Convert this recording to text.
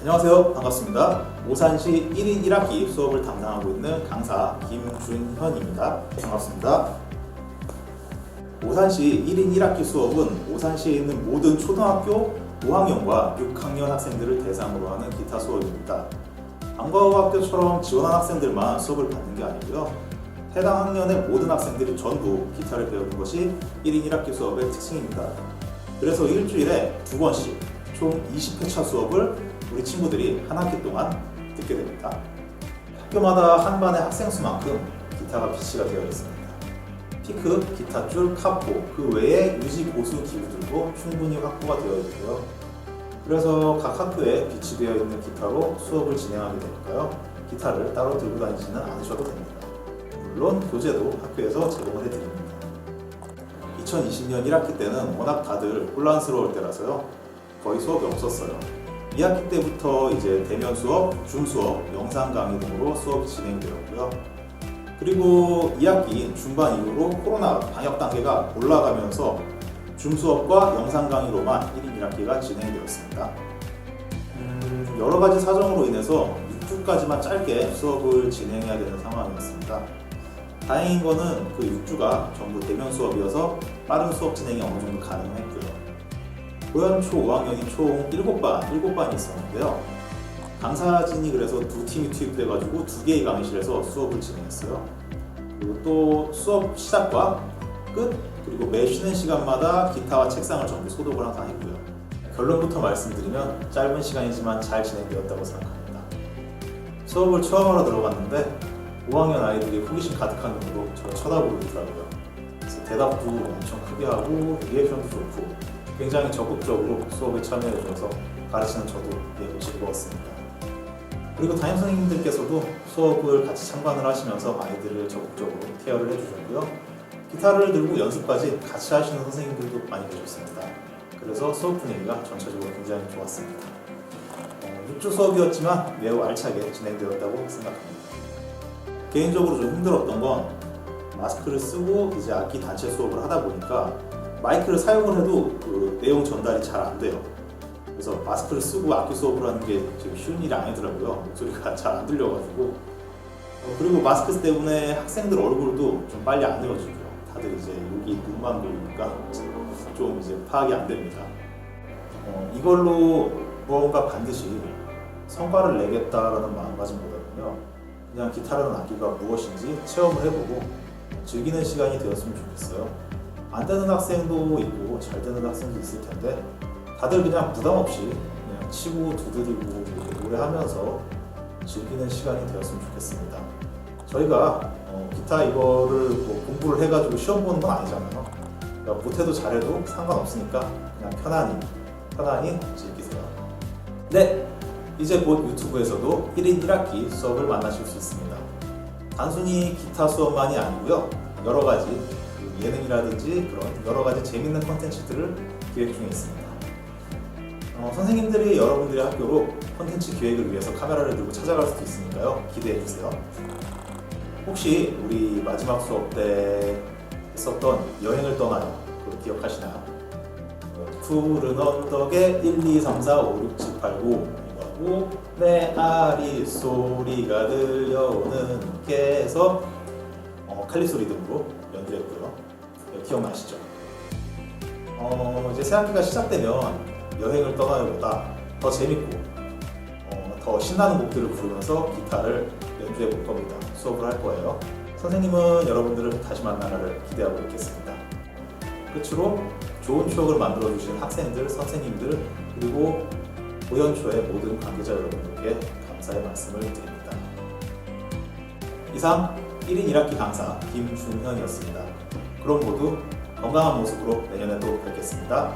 안녕하세요. 반갑습니다. 오산시 1인 1학기 수업을 담당하고 있는 강사 김준현입니다. 반갑습니다. 오산시 1인 1학기 수업은 오산시에 있는 모든 초등학교 5학년과 6학년 학생들을 대상으로 하는 기타 수업입니다. 방과 후 학교처럼 지원한 학생들만 수업을 받는 게 아니고요. 해당 학년의 모든 학생들이 전부 기타를 배우는 것이 1인 1학기 수업의 특징입니다. 그래서 일주일에 두 번씩 총 20회차 수업을 우리 친구들이 한 학기 동안 듣게 됩니다. 학교마다 한 반의 학생 수만큼 기타가 비치가 되어 있습니다. 피크, 기타줄, 카포, 그 외에 유지 보수 기구들도 충분히 확보가 되어 있고요. 그래서 각 학교에 비치되어 있는 기타로 수업을 진행하게 되니까요. 기타를 따로 들고 다니지는 않으셔도 됩니다. 물론 교재도 학교에서 제공을 해드립니다. 2020년 1학기 때는 워낙 다들 혼란스러울 때라서요. 거의 수업이 없었어요. 2학기 때부터 이제 대면 수업, 줌 수업, 영상 강의 등으로 수업이 진행되었고요. 그리고 2학기 중반 이후로 코로나 방역 단계가 올라가면서 줌 수업과 영상 강의로만 1인 1학기가 진행이 되었습니다. 음, 여러 가지 사정으로 인해서 6주까지만 짧게 수업을 진행해야 되는 상황이었습니다. 다행인 거는 그 6주가 전부 대면 수업이어서 빠른 수업 진행이 어느 정도 가능했고요. 고연초 5학년이 총 7반, 7반이 있었는데요. 강사진이 그래서 두 팀이 투입돼가지고 두 개의 강의실에서 수업을 진행했어요. 그리고 또 수업 시작과 끝, 그리고 매 쉬는 시간마다 기타와 책상을 전부 소독을 항상 했고요. 결론부터 말씀드리면 짧은 시간이지만 잘 진행되었다고 생각합니다. 수업을 처음으로 들어갔는데 5학년 아이들이 호기심 가득한 눈으로 저를 쳐다보고 있더라고요. 그래서 대답도 엄청 크게 하고 리액션도 좋고 굉장히 적극적으로 수업에 참여해 주셔서 가르치는 저도 매우 즐거웠습니다. 그리고 담임 선생님들께서도 수업을 같이 참관을 하시면서 아이들을 적극적으로 케어를 해주셨고요. 기타를 들고 연습까지 같이 하시는 선생님들도 많이 계셨습니다. 그래서 수업 분위기가 전체적으로 굉장히 좋았습니다. 어, 6주 수업이었지만 매우 알차게 진행되었다고 생각합니다. 개인적으로 좀 힘들었던 건 마스크를 쓰고 이제 악기 단체 수업을 하다 보니까 마이크를 사용을 해도 그 내용 전달이 잘 안 돼요. 그래서 마스크를 쓰고 악기 수업을 하는 게 지금 쉬운 일이 아니더라고요. 목소리가 잘 안 들려가지고. 어, 그리고 마스크 때문에 학생들 얼굴도 좀 빨리 안 읽어지고요. 다들 이제 여기 눈만 보이니까 좀 이제 파악이 안 됩니다. 어, 이걸로 무언가 반드시 성과를 내겠다라는 마음가짐보다는요. 그냥 기타라는 악기가 무엇인지 체험을 해보고 즐기는 시간이 되었으면 좋겠어요. 안 되는 학생도 있고 잘 되는 학생도 있을 텐데 다들 그냥 부담 없이 그냥 치고 두드리고 노래하면서 즐기는 시간이 되었으면 좋겠습니다. 저희가 어, 기타 이거를 뭐 공부를 해가지고 시험 보는 건 아니잖아요. 그러니까 못해도 잘해도 상관없으니까 그냥 편안히 편안히 즐기세요. 네, 이제 곧 유튜브에서도 1인 1학기 수업을 만나실 수 있습니다. 단순히 기타 수업만이 아니고요. 여러 가지 그 예능이라든지 그런 여러 가지 재밌는 콘텐츠들을 기획 중에 있습니다. 어, 선생님들이 여러분들의 학교로 콘텐츠 기획을 위해서 카메라를 들고 찾아갈 수도 있으니까요. 기대해 주세요. 혹시 우리 마지막 수업 때 했었던 여행을 떠나요. 그거 기억하시나요? 어, 푸른 언덕에 1, 2, 3, 4, 5, 6, 7, 8, 9 이거하고 내 아리 소리가 들려오는 게해서 어, 칼리 소 리듬으로 연주했고요. 네, 기억나시죠? 어, 이제 새학기가 시작되면 여행을 떠나요보다 더 재밌고 어, 더 신나는 곡들을 부르면서 기타를 연주해 볼 겁니다. 수업을 할 거예요. 선생님은 여러분들을 다시 만나기를 기대하고 있겠습니다. 끝으로 좋은 추억을 만들어 주신 학생들, 선생님들 그리고 고연초의 모든 관계자 여러분들께 감사의 말씀을 드립니다. 이상 1인 1학기 강사 김준현이었습니다. 그럼 모두 건강한 모습으로 내년에도 뵙겠습니다.